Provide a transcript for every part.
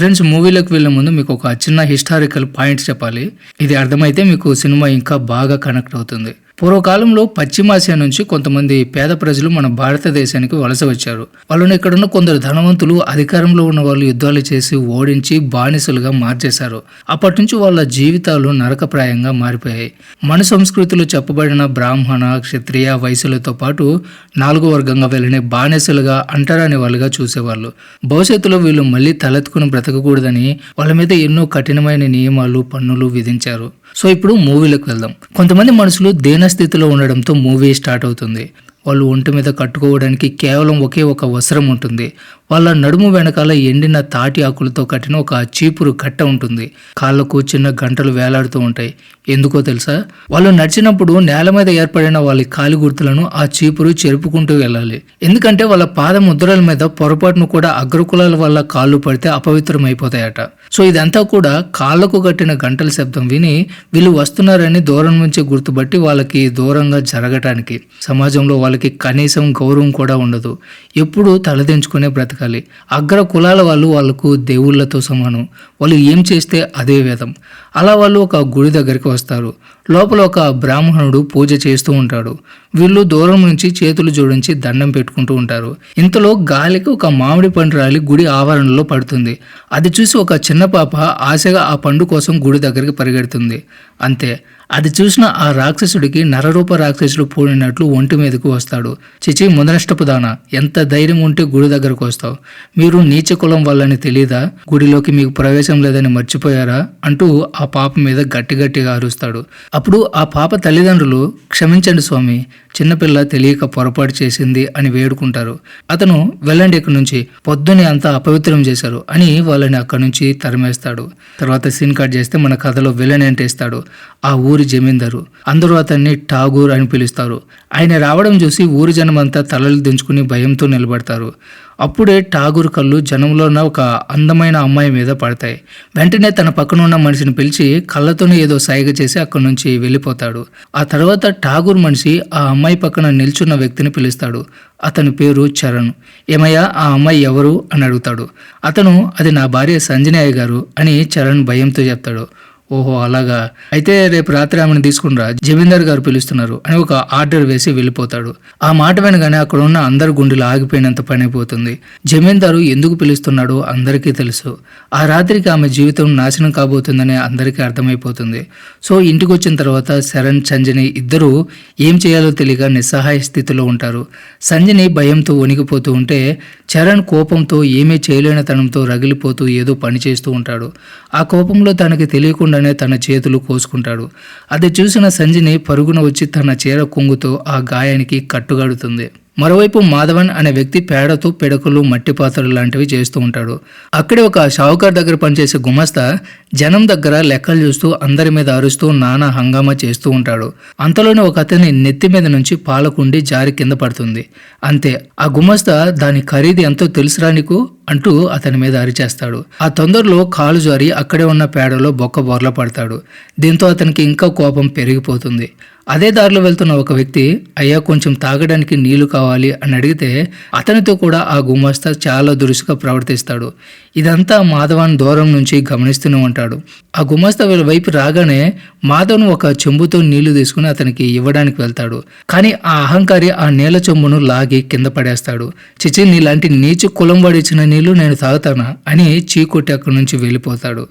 Friends మూవీలోకి వెళ్ళే ముందు మీకు ఒక చిన్న హిస్టారికల్ పాయింట్స్ చెప్పాలి. ఇది అర్థమైతే మీకు సినిమా ఇంకా బాగా కనెక్ట్ అవుతుంది. పూర్వకాలంలో పశ్చిమాసియా నుంచి కొంతమంది పేద ప్రజలు మన భారతదేశానికి వలస వచ్చారు. వాళ్ళని ఇక్కడున్న కొందరు ధనవంతులు అధికారంలో ఉన్న వాళ్ళు యుద్ధాలు చేసి ఓడించి బానిసలుగా మార్చేశారు. అప్పటి నుంచి వాళ్ళ జీవితాలు నరకప్రాయంగా మారిపోయాయి. మన సంస్కృతిలో చెప్పబడిన బ్రాహ్మణ క్షత్రియ వయసులతో పాటు నాలుగో వర్గంగా వెళ్ళిన బానిసలుగా అంటరాని వాళ్ళుగా చూసేవాళ్ళు. భవిష్యత్తులో వీళ్ళు మళ్ళీ తలెత్తుకుని బ్రతకకూడదని వాళ్ళ మీద ఎన్నో కఠినమైన నియమాలు పన్నులు విధించారు. సో ఇప్పుడు మూవీలోకి వెళ్దాం. కొంతమంది మనుషులు దేనస్థితిలో ఉండడంతో మూవీ స్టార్ట్ అవుతుంది. వాళ్ళు ఒంటి మీద కట్టుకోవడానికి కేవలం ఒకే ఒక వస్త్రం ఉంటుంది. వాళ్ళ నడుము వెనకాల ఎండిన తాటి ఆకులతో కట్టిన ఒక చీపురు కట్ట ఉంటుంది. కాళ్ళకు చిన్న గంటలు వేలాడుతూ ఉంటాయి. ఎందుకో తెలుసా? వాళ్ళు నడిచినప్పుడు నేల మీద ఏర్పడిన వాళ్ళ కాలి గుర్తులను ఆ చీపురు చెరుపుకుంటూ వెళ్ళాలి. ఎందుకంటే వాళ్ళ పాద ముద్రల మీద పొరపాటును కూడా అగ్రకులాల వల్ల కాళ్ళు పడితే అపవిత్రం అయిపోతాయట సో ఇదంతా కూడా కాళ్ళకు కట్టిన గంటల శబ్దం విని వీళ్ళు వస్తున్నారని దూరం నుంచి గుర్తుపట్టి వాళ్ళకి దూరంగా జరగటానికి. సమాజంలో వాళ్ళకి కనీసం గౌరవం కూడా ఉండదు. ఎప్పుడూ తలదించుకునే బ్రతకాలి. అగ్ర కులాల వాళ్ళు వాళ్ళకు దేవుళ్ళతో సమానం. వాళ్ళు ఏం చేస్తే అదే వేదం. అలా వాళ్ళు ఒక గుడి దగ్గరికి వస్తారు. లోపల ఒక బ్రాహ్మణుడు పూజ చేస్తూ ఉంటాడు. వీళ్ళు దూరం నుంచి చేతులు జోడించి దండం పెట్టుకుంటూ ఉంటారు. ఇంతలో గాలికి ఒక మామిడి పండు రాలి గుడి ఆవరణలో పడుతుంది. అది చూసి ఒక చిన్న పాప ఆశగా ఆ పండు కోసం గుడి దగ్గరికి పరిగెడుతుంది. అంతే. అది చూసిన ఆ రాక్షసుడికి నరరూప రాక్షసుడు పూడినట్లు ఒంటి మీదకు వస్తాడు. చిచి ముదనష్టపు దాన ఎంత ధైర్యం ఉంటే గుడి దగ్గరకు వస్తావు. మీరు నీచ కులం వల్లని తెలీదా? గుడిలోకి మీకు ప్రవేశం లేదని మర్చిపోయారా? అంటూ ఆ పాప మీద గట్టి గట్టిగా అరుస్తాడు. అప్పుడు ఆ పాప తల్లిదండ్రులు క్షమించండి స్వామి చిన్నపిల్ల తెలియక పొరపాటు చేసింది అని వేడుకుంటారు. అతను వెళ్ళండి ఇక్కడి నుంచి పొద్దునే అంతా అపవిత్రం చేశారు అని వాళ్ళని అక్కడి నుంచి తరిమేస్తాడు. తర్వాత సీన్ కట్ చేస్తే మన కథలో విలన్ ఎంటేస్తాడు ఆ ఊరి జమీందారు. అందరూ అతన్ని ఠాగూర్ అని పిలుస్తారు. ఆయన రావడం చూసి ఊరి జనమంతా తలలు దించుకుని భయంతో నిలబడతారు. అప్పుడే ఠాగూర్ కళ్ళు జనంలో ఉన్న ఒక అందమైన అమ్మాయి మీద పడతాయి. వెంటనే తన పక్కన ఉన్న మనిషిని పిలిచి కళ్ళతోనే ఏదో సైగ చేసి అక్కడి నుంచి వెళ్ళిపోతాడు. ఆ తర్వాత ఠాగూర్ మనిషి ఆ అమ్మాయి పక్కన నిల్చున్న వ్యక్తిని పిలుస్తాడు. అతని పేరు చరణ్. ఏమయ్యా ఆ అమ్మాయి ఎవరు? అని అడుగుతాడు. అతను అది నా భార్య సంజనయ్య గారు అని చరణ్ భయంతో చెప్తాడు. ఓహో అలాగా. అయితే రేపు రాత్రి ఆమెను తీసుకునిరా జమీందార్ గారు పిలుస్తున్నారు అని ఒక ఆర్డర్ వేసి వెళ్ళిపోతాడు. ఆ మాట వినగానే అక్కడ ఉన్న అందరి గుండెలు ఆగిపోయినంత పని అయిపోతుంది. జమీందారు ఎందుకు పిలుస్తున్నాడో అందరికీ తెలుసు. ఆ రాత్రికి ఆమె జీవితం నాశనం కాబోతుందని అందరికీ అర్థమైపోతుంది. సో ఇంటికి వచ్చిన తర్వాత శరణ్ సంజని ఇద్దరూ ఏం చేయాలో తెలియక నిస్సహాయ స్థితిలో ఉంటారు. సంజని భయంతో వణికిపోతూ ఉంటే చరణ్ కోపంతో ఏమీ చేయలేని తనంతో రగిలిపోతూ ఏదో పని చేస్తూ ఉంటాడు. ఆ కోపంలో తనకి తెలియకుండా రాగానే తన చేతులు కోసుకుంటాడు. అది చూసిన సంజని పరుగున వచ్చి తన చీర కొంగుతో ఆ గాయానికి కట్టుగడుతుంది. మరోవైపు మాధవన్ అనే వ్యక్తి పేడతో పిడకలు మట్టి పాత్రలు లాంటివి చేస్తూ ఉంటాడు. అక్కడే ఒక షావుకార్ దగ్గర పనిచేసే గుమస్తా జనం దగ్గర లెక్కలు చూస్తూ అందరి మీద అరుస్తూ నానా హంగామా చేస్తూ ఉంటాడు. అంతలోనే ఒక అతని నెత్తి మీద నుంచి పాలకుండి జారి కింద పడుతుంది. అంతే ఆ గుమస్తా దాని ఖరీదు ఎంతో తెలుసురా నీకు? అంటూ అతని మీద అరిచేస్తాడు. ఆ తొందరలో కాలు జారి అక్కడే ఉన్న పేడలో బొక్క బొర్ల పడతాడు. దీంతో అతనికి ఇంకా కోపం పెరిగిపోతుంది. అదే దారిలో వెళ్తున్న ఒక వ్యక్తి అయ్యా కొంచెం తాగడానికి నీళ్ళు కావాలి అని అడిగితే అతనితో కూడా ఆ గుమాస్తా చాలా దురుసుగా ప్రవర్తిస్తాడు. ఇదంతా మాధవన్ దూరం నుంచి గమనిస్తూనే ఉంటాడు. ఆ గుమాస్తా వీళ్ళ వైపు రాగానే మాధవను ఒక చెంబుతో నీళ్ళు తీసుకుని అతనికి ఇవ్వడానికి వెళ్తాడు. కానీ ఆ అహంకారి ఆ నీళ్ళ చెంబును లాగి కింద పడేస్తాడు. చిచి నీలాంటి నీచు కులం వాడిచ్చిన నీళ్ళు నేను తాగుతానా? అని చీకొట్టి అక్కడి నుంచి వెళ్ళిపోతాడు.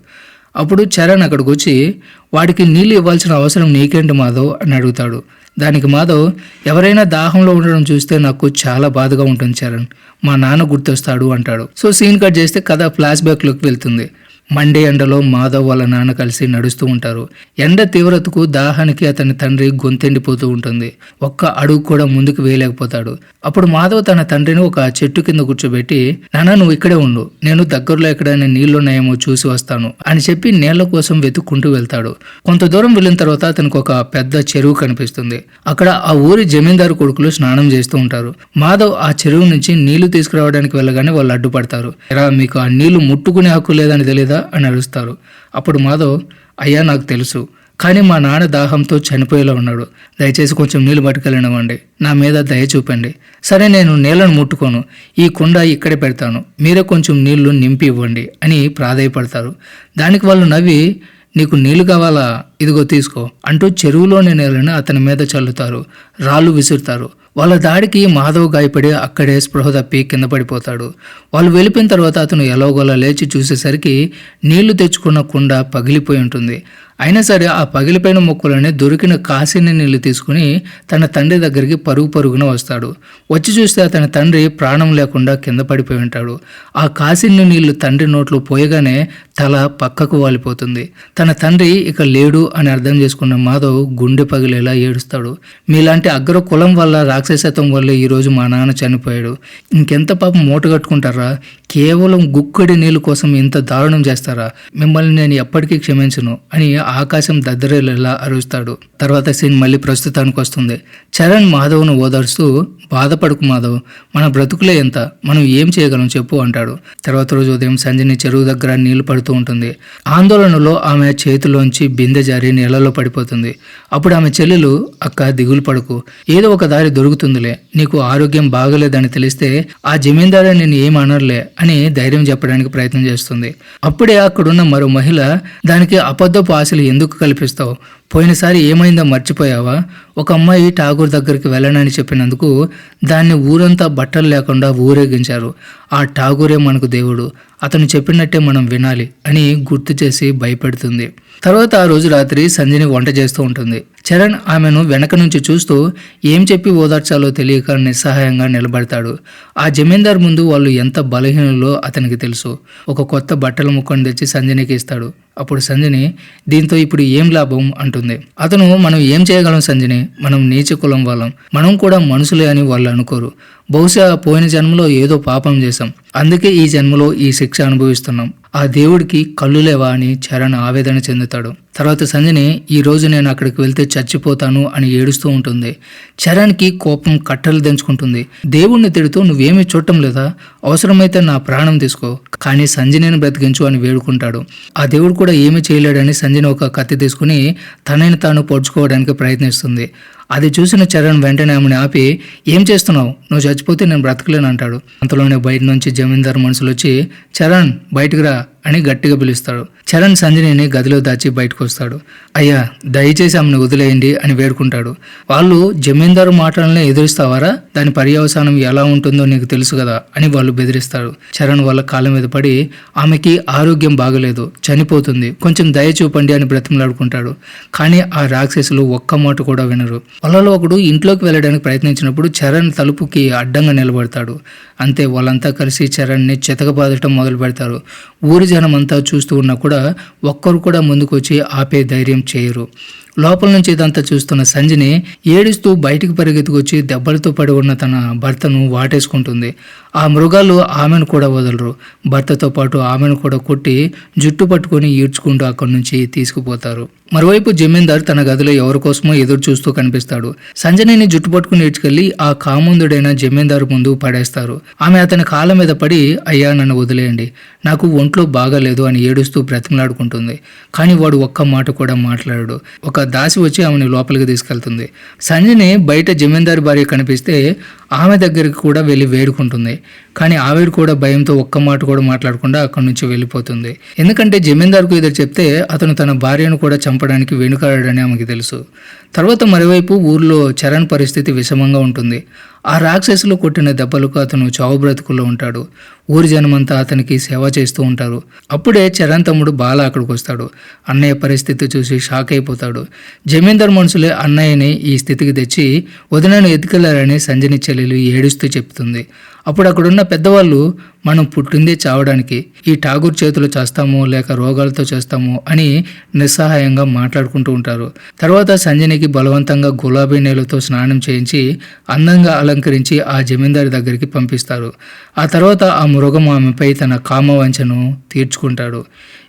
అప్పుడు చరణ్ అక్కడికి వచ్చి వాడికి నీళ్ళు ఇవ్వాల్సిన అవసరం నీకేంటి మాధవ్? అని అడుగుతాడు. దానికి మాధవ్ ఎవరైనా దాహంలో ఉండడం చూస్తే నాకు చాలా బాధగా ఉంటుంది చరణ్. మా నాన్న గుర్తొస్తాడు అంటాడు. సో సీన్ కట్ చేస్తే కథ ఫ్లాష్ బ్యాక్లోకి వెళ్తుంది. మండే ఎండలో మాధవ్ వాళ్ళ నాన్న కలిసి నడుస్తూ ఉంటారు. ఎండ తీవ్రతకు దాహానికి అతని తండ్రి గొంతెండిపోతూ ఉంటుంది. ఒక్క అడుగు కూడా ముందుకు వేయలేకపోతాడు. అప్పుడు మాధవ్ తన తండ్రిని ఒక చెట్టు కింద కూర్చోబెట్టి నాన్న నువ్వు ఇక్కడే ఉండు. నేను దగ్గరలో ఎక్కడైనా నీళ్ళున్నాయేమో చూసి వస్తాను అని చెప్పి నీళ్ళ కోసం వెతుక్కుంటూ వెళ్తాడు. కొంత దూరం వెళ్ళిన తర్వాత అతనికి ఒక పెద్ద చెరువు కనిపిస్తుంది. అక్కడ ఆ ఊరి జమీందారు కొడుకులు స్నానం చేస్తూ ఉంటారు. మాధవ్ ఆ చెరువు నుంచి నీళ్ళు తీసుకురావడానికి వెళ్ళగానే వాళ్ళు అడ్డుపడతారు. ఎరా మీకు ఆ నీళ్ళు ముట్టుకునే హక్కు లేదని తెలియదా అని అరుస్తారు. అప్పుడు మాధవ్ అయ్యా నాకు తెలుసు. కానీ మా నాన్న దాహంతో చనిపోయేలా ఉన్నాడు. దయచేసి కొంచెం నీళ్ళు పట్టుకెళ్ళనివ్వండి. నా మీద దయ చూపండి. సరే నేను నీళ్ళను ముట్టుకోను. ఈ కుండ ఇక్కడే పెడతాను. మీరే కొంచెం నీళ్ళు నింపి ఇవ్వండి అని ప్రాధాయపడతారు. దానికి వాళ్ళు నవ్వి నీకు నీళ్ళు కావాలా? ఇదిగో తీసుకో అంటూ చెరువులోని నీళ్ళని అతని మీద చల్లుతారు. రాళ్ళు విసురుతారు. వాళ్ళ దాడికి మాధవ్ గాయపడి అక్కడే స్పృహ తప్పి కింద పడిపోతాడు. వాళ్ళు వెళ్ళిపోయిన తర్వాత అతను ఎలాగోలా లేచి చూసేసరికి నీళ్ళు తెచ్చుకున్న కుండ పగిలిపోయి ఉంటుంది. అయినా సరే ఆ పగిలిపోయిన మొక్కలని దొరికిన కాశీని నీళ్ళు తీసుకుని తన తండ్రి దగ్గరికి పరుగు పరుగున వస్తాడు. వచ్చి చూస్తే తన తండ్రి ప్రాణం లేకుండా కింద పడిపోయి ఉంటాడు. ఆ కాశీని నీళ్ళు తండ్రి నోట్లో పోయగానే తల పక్కకు వాలిపోతుంది. తన తండ్రి ఇక లేడు అని అర్థం చేసుకున్న మాధవ్ గుండె పగిలేలా ఏడుస్తాడు. మీలాంటి అగ్ర కులం వల్ల రాక్షసత్వం వల్ల ఈరోజు మా నాన్న చనిపోయాడు. ఇంకెంత పాపం మూట కట్టుకుంటారా? కేవలం గుక్కడి నీళ్ళ కోసం ఇంత దారుణం చేస్తారా? మిమ్మల్ని నేను ఎప్పటికీ క్షమించను అని ఆకాశం దద్దరేలా అరుస్తాడు. తర్వాత సీన్ మళ్ళీ ప్రస్తుతానికి వస్తుంది. చరణ్ మాధవ్ను ఓదార్స్తూ బాధపడుకు మాధవ్ మన బ్రతుకులే ఎంత? మనం ఏం చేయగలం చెప్పు అంటాడు. తర్వాత రోజు ఉదయం సంజని చెరువు దగ్గర నీళ్ళు పడుతూ ఉంటుంది. ఆందోళనలో ఆమె చేతిలోంచి బిందె జారి నీళ్ళలో పడిపోతుంది. అప్పుడు ఆమె చెల్లెలు అక్క దిగులు పడుకు. ఏదో ఒక దారి దొరుకుతుందిలే. నీకు ఆరోగ్యం బాగలేదని తెలిస్తే ఆ జమీందారు నేను ఏం అనర్లే అని ధైర్యం చెప్పడానికి ప్రయత్నం చేస్తుంది. అప్పుడే అక్కడున్న మరో మహిళ దానికి అబద్ధపు ఆశలు ఎందుకు కల్పిస్తావు? పోయినసారి ఏమైందో మర్చిపోయావా? ఒక అమ్మాయి ఠాగూర్ దగ్గరికి వెళ్ళనని చెప్పినందుకు దాన్ని ఊరంతా బట్టలు లేకుండా ఊరేగించారు. ఆ ఠాగూరే మనకు దేవుడు. అతను చెప్పినట్టే మనం వినాలి అని గుర్తు చేసి భయపెడుతుంది. తర్వాత ఆ రోజు రాత్రి సంజని వంట చేస్తూ ఉంటుంది. చరణ్ ఆమెను వెనక నుంచి చూస్తూ ఏం చెప్పి ఓదార్చాలో తెలియక నిస్సహాయంగా నిలబడతాడు. ఆ జమీందార్ ముందు వాళ్ళు ఎంత బలహీనులో అతనికి తెలుసు. ఒక కొత్త బట్టల ముక్కను తెచ్చి సంజనికి ఇస్తాడు. అప్పుడు సంజని దీంతో ఇప్పుడు ఏం లాభం? అంటుంది. అతను మనం ఏం చేయగలం సంజని మనం నీచ కులం వాళ్ళం. మనం కూడా మనుషులే అని వాళ్ళు అనుకోరు. బహుశా పోయిన జన్మలో ఏదో పాపం చేశాం. అందుకే ఈ జన్మలో ఈ శిక్ష అనుభవిస్తున్నాం. ఆ దేవుడికి కళ్ళు లేవా అని చరణ్ ఆవేదన చెందుతాడు. తర్వాత సంజని ఈ రోజు నేను అక్కడికి వెళ్తే చచ్చిపోతాను అని ఏడుస్తూ ఉంటుంది. చరణ్కి కోపం కట్టలు దంచుకుంటుంది. దేవుణ్ణి తిడుతూ నువ్వేమీ చూడటం లేదా? అవసరమైతే నా ప్రాణం తీసుకో. కానీ సంజనిని బ్రతికించు అని వేడుకుంటాడు. ఆ దేవుడు కూడా ఏమీ చేయలేడని సంజని ఒక కత్తి తీసుకుని తనని తాను పొడుచుకోవడానికి ప్రయత్నిస్తుంది. అది చూసిన చరణ్ వెంటనే ఆమెను ఆపి ఏం చేస్తున్నావు? నువ్వు చచ్చిపోతే నేను బ్రతకలేను అంటాడు. అంతలోనే బయట నుంచి జమీందార్ మనుషులు వచ్చి చరణ్ బయటికి రా అని గట్టిగా పిలుస్తాడు. చరణ్ సంజనిని గదిలో దాచి బయటకు వస్తాడు అయ్యా దయచేసి ఆమెను వదిలేయండి అని వేడుకుంటాడు. వాళ్ళు జమీందారు మాటలనే ఎదురిస్తావారా? దాని పర్యవసానం ఎలా ఉంటుందో నీకు తెలుసు కదా అని వాళ్ళు బెదిరిస్తారు. చరణ్ వాళ్ళ కాళ్ళ మీద పడి ఆమెకి ఆరోగ్యం బాగలేదు చనిపోతుంది కొంచెం దయ చూపండి అని బ్రతిమలాడుకుంటాడు. కానీ ఆ రాక్షసులు ఒక్క మాట కూడా వినరు. వాళ్ళలో ఒకడు ఇంట్లోకి వెళ్ళడానికి ప్రయత్నించినప్పుడు చరణ్ తలుపుకి అడ్డంగా నిలబడతాడు. అంతే వాళ్ళంతా కలిసి చరణ్ని చితకబాదటం మొదలు పెడతారు. ఊరి జనం అంతా చూస్తూ ఉన్నా కూడా ఒక్కరు కూడా ముందుకొచ్చి ఆపే ధైర్యం చేయరు. లోపల నుంచి ఇదంతా చూస్తున్న సంజని ఏడుస్తూ బయటికి పరిగెత్తుకొచ్చి దెబ్బలతో పడి ఉన్న తన భర్తను వాటేసుకుంటుంది. ఆ మృగాలు ఆమెను కూడా వదలరు. భర్తతో పాటు ఆమెను కూడా కొట్టి జుట్టు పట్టుకొని ఈడ్చుకుంటూ అక్కడి నుంచి తీసుకుపోతారు. మరోవైపు జమీందార్ తన గదిలో ఎవరి కోసమో ఎదురు చూస్తూ కనిపిస్తాడు. సంజనిని జుట్టు పట్టుకుని ఈడ్చుకెళ్ళి ఆ కాముందుడైన జమీందారు ముందు పడేస్తారు. ఆమె అతని కాళ్ళ మీద పడి అయ్యా నన్ను వదిలేయండి. నాకు ఒంట్లో బాగాలేదు అని ఏడుస్తూ బ్రతిమలాడుకుంటుంది. కానీ వాడు ఒక్క మాట కూడా మాట్లాడాడు. ఒక దాసి వచ్చి ఆమెను లోపలికి తీసుకెళ్తుంది. సంజని బయట జమీందారు భార్య కనిపిస్తే ఆమె దగ్గరికి కూడా వెళ్ళి వేడుకుంటుంది. కానీ ఆవిడ కూడా భయంతో ఒక్క మాట కూడా మాట్లాడకుండా అక్కడి నుంచి వెళ్ళిపోతుంది. ఎందుకంటే జమీందార్కు ఎదురు చెప్తే అతను తన భార్యను కూడా చంపడానికి వెనుకాడని ఆమెకి తెలుసు. తర్వాత మరోవైపు ఊర్లో చరణ్ పరిస్థితి విషమంగా ఉంటుంది. ఆ రాక్షసులు కొట్టిన దెబ్బలకు అతను చావు బ్రతుకుల్లో ఉంటాడు. ఊరి జనమంతా అతనికి సేవ చేస్తూ ఉంటారు. అప్పుడే చరణ్ తమ్ముడు బాల అక్కడికి వస్తాడు. అన్నయ్య పరిస్థితి చూసి షాక్ అయిపోతాడు. జమీందార్ మనుషులే అన్నయ్యని ఈ స్థితికి తెచ్చి వదినను ఎత్తుకెళ్ళారని సంజని చెల్లెలు ఏడుస్తూ చెప్తుంది. అప్పుడు అక్కడున్న పెద్దవాళ్ళు మనం పుట్టిందే చావడానికి ఈ ఠాగూర్ చేతులు చేస్తాము లేక రోగాలతో చేస్తాము అని నిస్సహాయంగా మాట్లాడుకుంటూ ఉంటారు. తర్వాత సంజనికి బలవంతంగా గులాబీ నీళ్ళతో స్నానం చేయించి అందంగా అలంకరించి ఆ జమీందారి దగ్గరికి పంపిస్తారు. ఆ తర్వాత ఆ మృగం ఆమెపై తన కామవంచను తీర్చుకుంటాడు.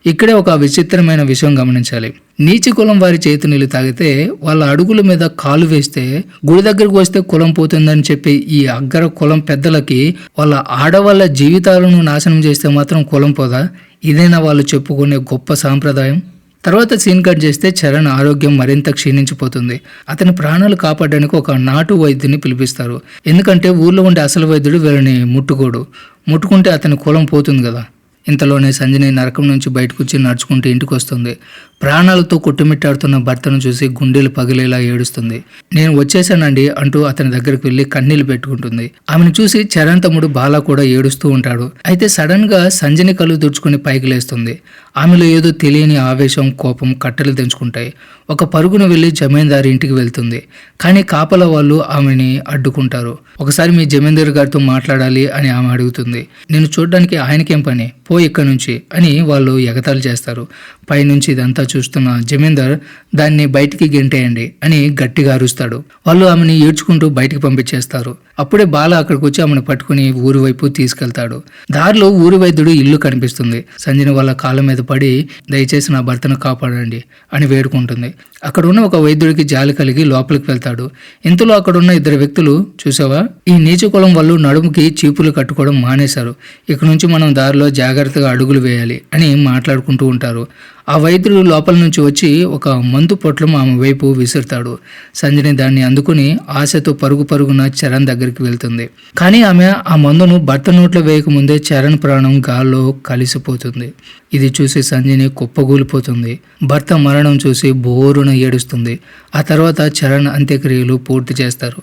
ఇక్కడే ఒక విచిత్రమైన విషయం గమనించాలి. నీచి కులం వారి చేతి నీళ్ళు తాగితే వాళ్ళ అడుగుల మీద కాలు వేస్తే గుడి దగ్గరకు వస్తే కులం పోతుందని చెప్పి ఈ అగ్గర కులం పెద్దలకి వాళ్ళ ఆడవాళ్ళ జీవితాలను నాశనం చేస్తే మాత్రం కులం పోదా? ఇదేనా వాళ్ళు చెప్పుకునే గొప్ప సాంప్రదాయం? తర్వాత సీన్ కట్ చేస్తే చరణ్ ఆరోగ్యం మరింత క్షీణించిపోతుంది. అతని ప్రాణాలు కాపాడడానికి ఒక నాటు వైద్యుని పిలిపిస్తారు. ఎందుకంటే ఊర్లో ఉండే అసలు వైద్యుడు వీళ్ళని ముట్టుకోడు. ముట్టుకుంటే అతని కులం పోతుంది కదా? ఇంతలోనే సంజని నరకం నుంచి బయటకు వచ్చి నడుచుకుంటూ ఇంటికి వస్తుంది ప్రాణాలతో కొట్టుమిట్టాడుతున్న భర్తను చూసి గుండెలు పగిలేలా ఏడుస్తుంది. నేను వచ్చేసానండి అంటూ అతని దగ్గరికి వెళ్ళి కన్నీళ్ళు పెట్టుకుంటుంది. ఆమెను చూసి చరణ్ తమ్ముడు బాలా కూడా ఏడుస్తూ ఉంటాడు. అయితే సడన్గా సంజని కళ్ళు దుడుచుకుని పైకి లేస్తుంది. ఆమెలో ఏదో తెలియని ఆవేశం కోపం కట్టెలు తెంచుకుంటాయి. ఒక పరుగున వెళ్ళి జమీందారు ఇంటికి వెళ్తుంది. కానీ కాపల వాళ్ళు ఆమెని అడ్డుకుంటారు. ఒకసారి మీ జమీందారు గారితో మాట్లాడాలి అని ఆమె అడుగుతుంది. నేను చూడడానికి ఆయనకేం పని? పో ఇక్కడి నుంచి అని వాళ్ళు ఎగతాళి చేస్తారు. పైనుంచి ఇదంతా చూస్తున్న జమీందార్ దాన్ని బయటికి గెంటేయండి అని గట్టిగా అరుస్తాడు. వాళ్ళు ఆమెని ఏడ్చుకుంటూ బయటికి పంపించేస్తారు. అప్పుడే బాల అక్కడికి వచ్చి ఆమెను పట్టుకుని ఊరి వైపు తీసుకెళ్తాడు. దారిలో ఊరి వైద్యుడు ఇల్లు కనిపిస్తుంది. సంజన వాళ్ళ కాళ్ళ మీద పడి దయచేసి నా భర్తను కాపాడండి అని వేడుకుంటుంది. అక్కడ ఉన్న ఒక వైద్యుడికి జాలి కలిగి లోపలికి వెళ్తాడు. ఇంతలో అక్కడ ఉన్న ఇద్దరు వ్యక్తులు చూసావా? ఈ నీచ కులం వాళ్ళు నడుముకి చీపులు కట్టుకోవడం మానేశారు. ఇక నుంచి మనం దారిలో జాగ్రత్తగా అడుగులు వేయాలి అని మాట్లాడుకుంటూ ఉంటారు. ఆ వైద్యుడు లోపల నుంచి వచ్చి ఒక మందు పొట్లం ఆమె వైపు విసురుతాడు. సంజని దాన్ని అందుకుని ఆశతో పరుగు పరుగున చరణ్ దగ్గర దగ్గరికి వెళ్తుంది. కానీ ఆమె ఆ మందును భర్త నోట్లో వేయకముందే చరణ్ ప్రాణం గాల్లో కలిసిపోతుంది. ఇది చూసి సంజని కుప్పగూలిపోతుంది. భర్త మరణం చూసి బోరున ఏడుస్తుంది. ఆ తర్వాత చరణ్ అంత్యక్రియలు పూర్తి చేస్తారు.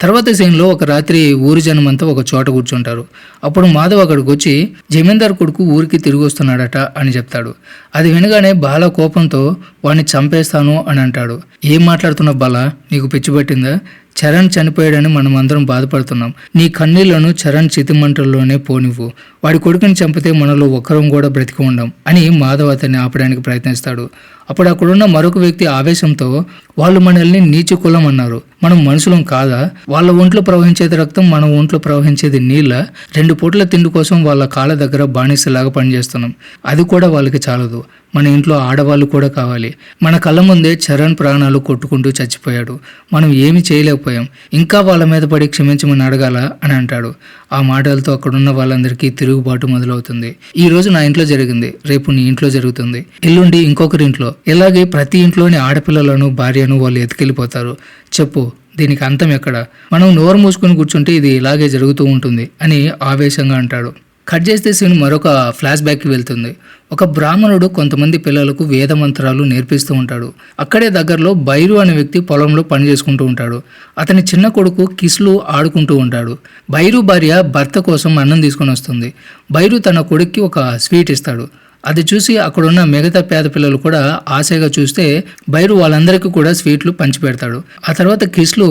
తర్వాత సీన్లో ఒక రాత్రి ఊరి జనమంతా ఒక చోట కూర్చుంటారు. అప్పుడు మాధవ్ అక్కడికి వచ్చి జమీందార్ కొడుకు ఊరికి తిరిగి వస్తున్నాడట అని చెప్తాడు. అది వినగానే బాల కోపంతో వాడిని చంపేస్తాను అని అంటాడు. ఏం మాట్లాడుతున్న బాల? నీకు పిచ్చిపెట్టిందా చరణ్ చనిపోయాడని మనం అందరం బాధపడుతున్నాం. నీ కన్నీళ్ళను చరణ్ చితిమంటల్లోనే పోనివ్వు. వాడి కొడుకుని చంపితే మనలో ఒక్కరం కూడా బ్రతికి ఉండం అని మాధవ్ అతన్ని ఆపడానికి ప్రయత్నిస్తాడు. అప్పుడు అక్కడున్న మరొక వ్యక్తి ఆవేశంతో వాళ్ళు మనల్ని నీచు కులం అన్నారు. మనం మనుషులం కాదా? వాళ్ళ ఒంట్లో ప్రవహించేది రక్తం మన ఒంట్లో ప్రవహించేది నీళ్ళ. రెండు పూట్ల తిండి కోసం వాళ్ళ కాళ్ళ దగ్గర బానిసలాగా పనిచేస్తున్నాం. అది కూడా వాళ్ళకి చాలదు. మన ఇంట్లో ఆడవాళ్ళు కూడా కావాలి. మన కళ్ళ ముందే చరణ్ ప్రాణాలు కొట్టుకుంటూ చచ్చిపోయాడు. మనం ఏమి చేయలేకపోయాం. ఇంకా వాళ్ళ మీద పడి క్షమించమని అడగాల అని అంటాడు. ఆ మాటలతో అక్కడున్న వాళ్ళందరికీ తిరుగుబాటు మొదలవుతుంది. ఈ రోజు నా ఇంట్లో జరిగింది. రేపు నీ ఇంట్లో జరుగుతుంది. ఎల్లుండి ఇంకొకరి ఇంట్లో ఇలాగే ప్రతి ఇంట్లోని ఆడపిల్లలను భార్యను వాళ్ళు ఎత్తుకెళ్ళిపోతారు. చెప్పు దీనికి అంతం ఎక్కడ? మనం నోరు మూసుకొని కూర్చుంటే ఇది ఇలాగే జరుగుతూ ఉంటుంది అని ఆవేశంగా అంటాడు. కట్ చేస్తే సీన్ మరొక ఫ్లాష్ బ్యాక్కి వెళ్తుంది. ఒక బ్రాహ్మణుడు కొంతమంది పిల్లలకు వేద మంత్రాలు నేర్పిస్తూ ఉంటాడు. అక్కడే దగ్గరలో బైరు అనే వ్యక్తి పొలంలో పని చేసుకుంటూ ఉంటాడు. అతని చిన్న కొడుకు కిస్లు ఆడుకుంటూ ఉంటాడు. బైరు భార్య భర్త కోసం అన్నం తీసుకొని వస్తుంది. బైరు తన కొడుక్కి ఒక స్వీట్ ఇస్తాడు. అది చూసి అక్కడున్న మిగతా పేద పిల్లలు కూడా ఆశగా చూస్తే బైరు వాళ్ళందరికీ కూడా స్వీట్లు పంచిపెడతాడు ఆ తర్వాత కిస్లు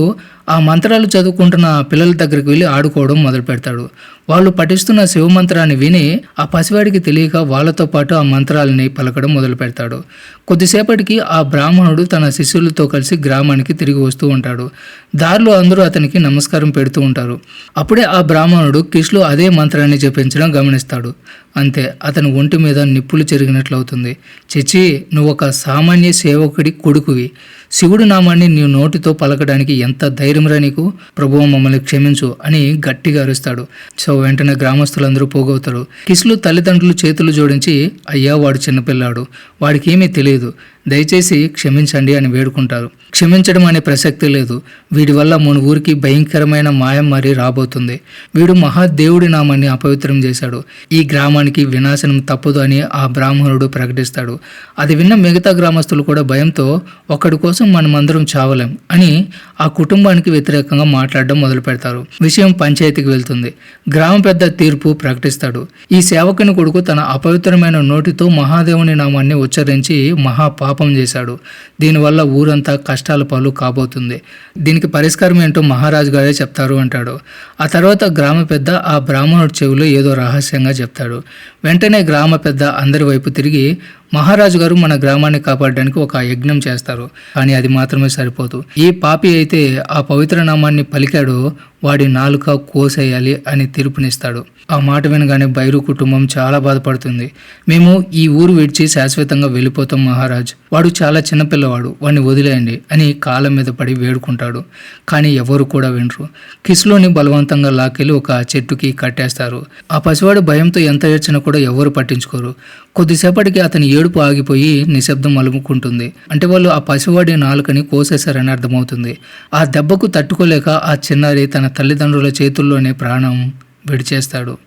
ఆ మంత్రాలు చదువుకుంటున్న పిల్లల దగ్గరికి వెళ్ళి ఆడుకోవడం మొదలు పెడతాడు వాళ్ళు పఠిస్తున్న శివ మంత్రాన్ని విని ఆ పసివాడికి తెలియక వాళ్ళతో పాటు ఆ మంత్రాలని పలకడం మొదలు పెడతాడు. కొద్దిసేపటికి ఆ బ్రాహ్మణుడు తన శిష్యులతో కలిసి గ్రామానికి తిరిగి వస్తూ ఉంటాడు. దారిలో అందరూ అతనికి నమస్కారం పెడుతూ ఉంటారు. అప్పుడే ఆ బ్రాహ్మణుడు కిష్లు అదే మంత్రాన్ని జపించడం గమనిస్తాడు. అంతే అతని ఒంటి మీద నిప్పులు చెరిగినట్లవుతుంది. చిచి నువ్వు ఒక సామాన్య సేవకుడి కొడుకువి. శివుడి నామాన్ని నీ నోటితో పలకడానికి ఎంత ధైర్యంరా నీకు? ప్రభువు మమ్మల్ని క్షమించు అని గట్టిగా అరుస్తాడు. సో వెంటనే గ్రామస్తులందరూ పోగవుతారు. కిస్లు తల్లిదండ్రులు చేతులు జోడించి అయ్యా వాడు చిన్నపిల్లాడు. వాడికి ఏమీ తెలియదు. దయచేసి క్షమించండి అని వేడుకుంటారు. క్షమించడం అనే ప్రసక్తి లేదు. వీడి వల్ల మన ఊరికి భయంకరమైన మాయం మరి రాబోతుంది. వీడు మహాదేవుడి నామాన్ని అపవిత్రం చేశాడు. ఈ గ్రామానికి వినాశనం తప్పదు అని ఆ బ్రాహ్మణుడు ప్రకటిస్తాడు. అది విన్న మిగతా గ్రామస్తులు కూడా భయంతో ఒకడి కోసం మనమందరం చావలేం అని ఆ కుటుంబానికి వ్యతిరేకంగా మాట్లాడడం మొదలు పెడతారు. విషయం పంచాయతీకి వెళ్తుంది. గ్రామ పెద్ద తీర్పు ప్రకటిస్తాడు. ఈ సేవకుని కొడుకు తన అపవిత్రమైన నోటితో మహాదేవుని నామాన్ని ఉచ్చరించి మహా పాపం చేశాడు. దీనివల్ల ఊరంతా కష్టాల పాలు కాబోతుంది. దీనికి పరిష్కారం ఏంటో మహారాజు గారే చెప్తారు అంటాడు. ఆ తర్వాత గ్రామ పెద్ద ఆ బ్రాహ్మణుడి చెవిలో ఏదో రహస్యంగా చెప్తాడు. వెంటనే గ్రామ పెద్ద అందరి వైపు తిరిగి మహారాజు గారు మన గ్రామాన్ని కాపాడడానికి ఒక యజ్ఞం చేస్తారు. కానీ అది మాత్రమే సరిపోదు. ఈ పాపి అయితే ఆ పవిత్ర నామాన్ని పలికాడో. వాడి నాలుక కోసేయాలి అని తీర్పునిస్తాడు. ఆ మాట వినగానే బైరు కుటుంబం చాలా బాధపడుతుంది. మేము ఈ ఊరు విడిచి శాశ్వతంగా వెళ్ళిపోతాం మహారాజ్. వాడు చాలా చిన్నపిల్లవాడు వాడిని వదిలేయండి అని కాళ్ళ మీద పడి వేడుకుంటాడు. కానీ ఎవరు కూడా వినరు. కిస్లోని బలవంతంగా లాక్కెళ్ళి ఒక చెట్టుకి కట్టేస్తారు. ఆ పసివాడు భయంతో ఎంత ఏడ్చినా కూడా ఎవరు పట్టించుకోరు. కొద్దిసేపటికి అతని ఏడుపు ఆగిపోయి నిశ్శబ్దం అలుముకుంటుంది. అంటే వాళ్ళు ఆ పసివాడి నాలుకని కోసేశారని అర్థమవుతుంది. ఆ దెబ్బకు తట్టుకోలేక ఆ చిన్నారి తన తల్లిదండ్రుల చేతుల్లోనే ప్రాణం విడిచేస్తాడు.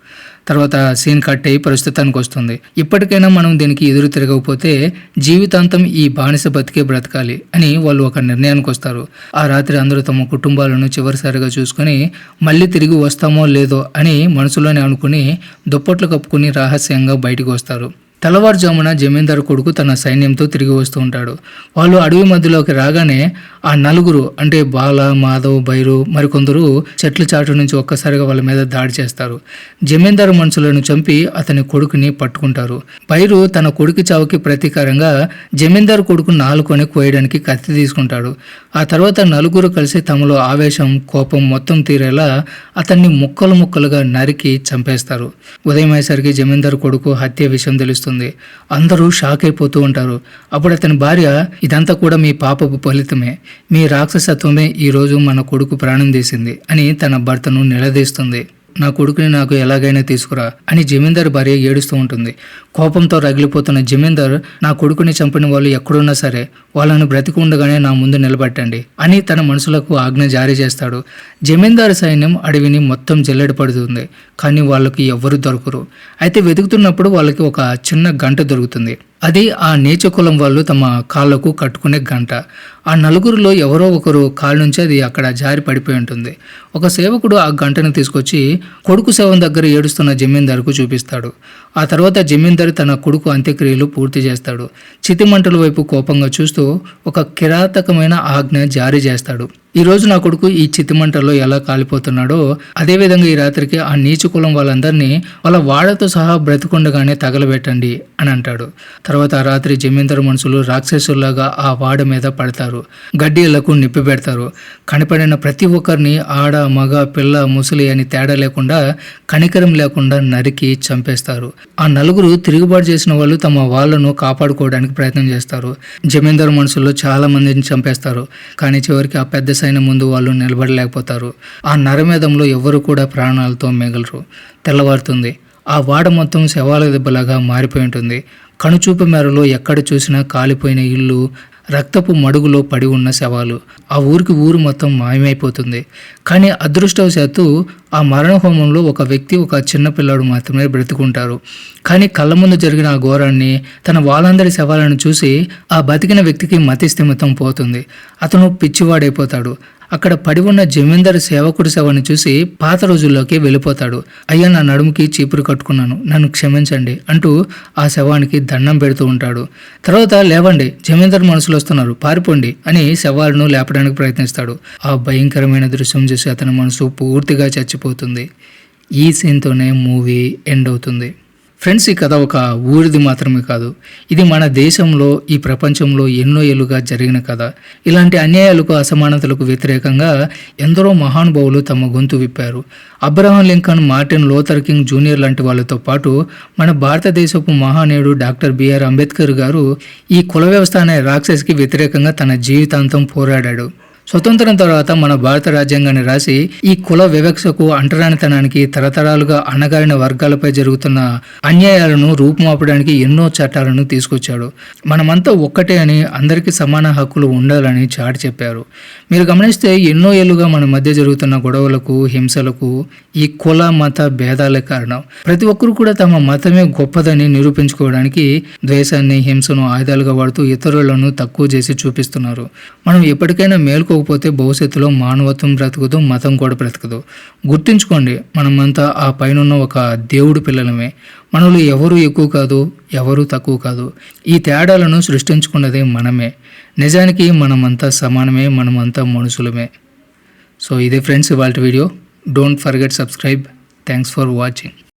తర్వాత సీన్ కట్ అయ్యి ప్రస్తుతానికి వస్తుంది. ఇప్పటికైనా మనం దీనికి ఎదురు తిరగకపోతే జీవితాంతం ఈ బానిస బతికే బ్రతకాలి అని వాళ్ళు ఒక నిర్ణయానికి వస్తారు. ఆ రాత్రి అందరూ తమ కుటుంబాలను చివరిసారిగా చూసుకొని మళ్ళీ తిరిగి వస్తామో లేదో అని మనసులోనే అనుకుని దుప్పట్లు కప్పుకుని రహస్యంగా బయటకు వస్తారు. తెల్లవారుజామున జమీందారు కొడుకు తన సైన్యంతో తిరిగి వస్తూ ఉంటాడు. వాళ్ళు అడవి మధ్యలోకి రాగానే ఆ నలుగురు అంటే బాల మాధవ్ బైరు మరికొందరు చెట్ల చాటు నుంచి ఒక్కసారిగా వాళ్ళ మీద దాడి చేస్తారు. జమీందారు మనుషులను చంపి అతని కొడుకుని పట్టుకుంటారు. బైరు తన కొడుకు చావుకి ప్రతీకారంగా జమీందారు కొడుకు నాలుకొని కోయడానికి కత్తి తీసుకుంటాడు. ఆ తర్వాత నలుగురు కలిసి తమలో ఆవేశం కోపం మొత్తం తీరేలా అతన్ని ముక్కలు ముక్కలుగా నరికి చంపేస్తారు. ఉదయం అయ్యేసరికి జమీందారు కొడుకు హత్య విషయం తెలుస్తుంది అందరూ షాక్ అయిపోతూ ఉంటారు. అప్పుడు అతని భార్య ఇదంతా కూడా మీ పాపపు ఫలితమే. మీ రాక్షసత్వమే ఈరోజు మన కొడుకు ప్రాణం తీసింది అని తన భర్తను నిలదీస్తుంది. నా కొడుకుని నాకు ఎలాగైనా తీసుకురా అని జమీందార్ భార్య ఏడుస్తూ ఉంటుంది. కోపంతో రగిలిపోతున్న జమీందార్ నా కొడుకుని చంపిన వాళ్ళు ఎక్కడున్నా సరే వాళ్ళను బ్రతికి ఉండగానే నా ముందు నిలబెట్టండి అని తన మనసులకు ఆజ్ఞ జారీ చేస్తాడు. జమీందారు సైన్యం అడవిని మొత్తం జల్లెడ పడుతుంది. కానీ వాళ్ళకి ఎవ్వరూ దొరకరు. అయితే వెతుకుతున్నప్పుడు వాళ్ళకి ఒక చిన్న గంట దొరుకుతుంది. అది ఆ నీచ కులం వాళ్ళు తమ కాళ్ళకు కట్టుకునే గంట. ఆ నలుగురిలో ఎవరో ఒకరు కాళ్ళ నుంచి అది అక్కడ జారి పడిపోయి ఉంటుంది. ఒక సేవకుడు ఆ గంటను తీసుకొచ్చి కొడుకు శవం దగ్గర ఏడుస్తున్న జమీందారుకు చూపిస్తాడు. ఆ తర్వాత జమీందారు తన కొడుకు అంత్యక్రియలు పూర్తి చేస్తాడు. చితిమంటల వైపు కోపంగా చూస్తూ ఒక కిరాతకమైన ఆజ్ఞ జారీ చేస్తాడు. ఈ రోజు నా కొడుకు ఈ చితిమంటల్లో ఎలా కాలిపోతున్నాడో అదేవిధంగా ఈ రాత్రికి ఆ నీచు కులం వాళ్ళందరినీ వాళ్ళ వాడతో సహా బ్రతికుండగానే తగలబెట్టండి అని అంటాడు. తర్వాత ఆ రాత్రి జమీందారు మనుషులు రాక్షసుల్లాగా ఆ వాడ మీద పడతారు. గడ్డీలకు నిప్పి పెడతారు. కనపడిన ప్రతి ఒక్కరిని ఆడ మగ పిల్ల ముసలి అని తేడా లేకుండా కనికరం లేకుండా నరికి చంపేస్తారు. ఆ నలుగురు తిరుగుబాటు చేసిన వాళ్ళు తమ వాళ్ళను కాపాడుకోవడానికి ప్రయత్నం చేస్తారు. జమీందారు మనుషుల్లో చాలా మందిని చంపేస్తారు. కానీ చివరికి ఆ పెద్ద సైన్యం ముందు వాళ్ళు నిలబడలేకపోతారు. ఆ నరమేధంలో ఎవరు కూడా ప్రాణాలతో మిగలరు. తెల్లవారుతుంది. ఆ వాడ మొత్తం శవాల దెబ్బలాగా మారిపోయి ఉంటుంది. కనుచూపు మేరలో ఎక్కడ చూసినా కాలిపోయిన ఇల్లు రక్తపు మడుగులో పడి ఉన్న శవాలు. ఆ ఊరికి ఊరు మొత్తం మాయమైపోతుంది. కానీ అదృష్టవశాత్తు ఆ మరణ హోమంలో ఒక వ్యక్తి ఒక చిన్న పిల్లాడు మాత్రమే బ్రతుకుంటారు. కానీ కళ్ళ ముందు జరిగిన ఆ ఘోరాన్ని తన వాళ్ళందరి శవాలను చూసి ఆ బతికిన వ్యక్తికి మతి స్థిమితం పోతుంది. అతను పిచ్చివాడైపోతాడు. అక్కడ పడి ఉన్న జమీందార్ సేవకుడి శవాన్ని చూసి పాత రోజుల్లోకి వెళ్ళిపోతాడు. అయ్యా నా నడుముకి చీపురు కట్టుకున్నాను. నన్ను క్షమించండి అంటూ ఆ శవానికి దండం పెడుతూ ఉంటాడు. తర్వాత లేవండి జమీందార్ మనుషులు వస్తున్నారు. పారిపోండి అని శవాలను లేపడానికి ప్రయత్నిస్తాడు. ఆ భయంకరమైన దృశ్యం చూసి అతని మనసు పూర్తిగా చచ్చిపోతుంది. ఈ సీన్తోనే మూవీ ఎండ్ అవుతుంది. ఫ్రెండ్స్ ఈ కథ ఒక ఊరిది మాత్రమే కాదు. ఇది మన దేశంలో ఈ ప్రపంచంలో ఎన్నో ఏళ్ళుగా జరిగిన కథ. ఇలాంటి అన్యాయాలకు అసమానతలకు వ్యతిరేకంగా ఎందరో మహానుభావులు తమ గొంతు విప్పారు. Abraham Lincoln Martin Luther King junior లాంటి వాళ్ళతో పాటు మన భారతదేశపు మహానేయుడు డాక్టర్ బిఆర్ అంబేద్కర్ గారు ఈ కుల వ్యవస్థ అనే రాక్షసికి వ్యతిరేకంగా తన జీవితాంతం పోరాడాడు. స్వతంత్రం తర్వాత మన భారత రాజ్యాంగాన్ని రాసి ఈ కుల వివక్షకు అంటరానితనానికి తరతరాలుగా అణగారిన వర్గాలపై జరుగుతున్న అన్యాయాలను రూపుమాపడానికి ఎన్నో చట్టాలను తీసుకొచ్చాడు. మనమంతా ఒక్కటే అని అందరికీ సమాన హక్కులు ఉండాలని చాటి చెప్పారు. మీరు గమనిస్తే ఎన్నో ఏళ్ళుగా మన మధ్య జరుగుతున్న గొడవలకు హింసలకు ఈ కుల మత భేదాలే కారణం. ప్రతి ఒక్కరు కూడా తమ మతమే గొప్పదని నిరూపించుకోవడానికి ద్వేషాన్ని హింసను ఆయుధాలుగా వాడుతూ ఇతరులను తక్కువ చేసి చూపిస్తున్నారు. మనం ఎప్పటికైనా మేల్కో మేల్కోకపోతే భవిష్యత్తులో మానవత్వం బ్రతకదు మతం కూడా బ్రతకదు. గుర్తుంచుకోండి మనమంతా ఆ పైన ఒక దేవుడు పిల్లలమే. మనలో ఎవరు ఎక్కువ కాదు ఎవరు తక్కువ కాదు. ఈ తేడాలను సృష్టించుకున్నదే మనమే. నిజానికి మనమంతా సమానమే మనమంతా మనుషులమే. సో ఇదే ఫ్రెండ్స్ ఇవాళ video. Don't forget subscribe thanks for watching